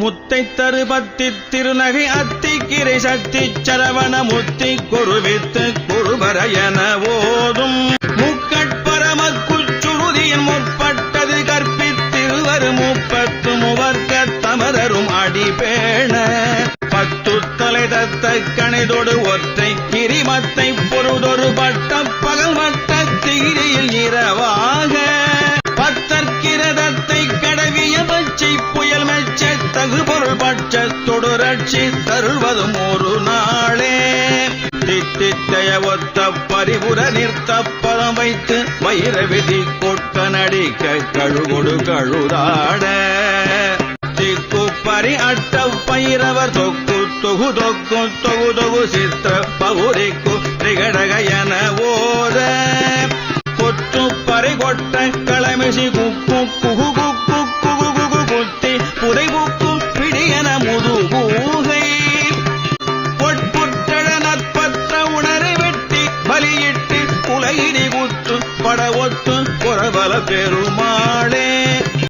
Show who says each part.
Speaker 1: முத்தை தருபத்தி திருநகை அத்திக்கிரை சக்தி சரவண முத்தி குருவித்து குருபர என ஓதும் முக்கட்பரம குச்சுருதியின் முற்பட்டது கற்பித்திருவர் முப்பத்து முவர்க்க தமரரும் அடிபேண. பத்து தலை தத்த கணிதொடு ஒற்றை கிரிமத்தை பொருதொரு பட்ட பகல் தகு பொருள் பட்ச தொடரட்சி தருள்வதும் ஒரு நாளே. தித்தித்தைய ஒத்த பரிபுர நிறுத்த பதம் வைத்து வைர விதி கொட்ட நடிக்க கழுகொடு கழுதாட. திக்கு பரி அட்ட பயிரவர் தொக்கு தொகு தொக்கு தொகு தொகு சித்திர பகுரிக்கு திகடக என ஓத. கொத்து பறி கொட்ட பெருமாளே.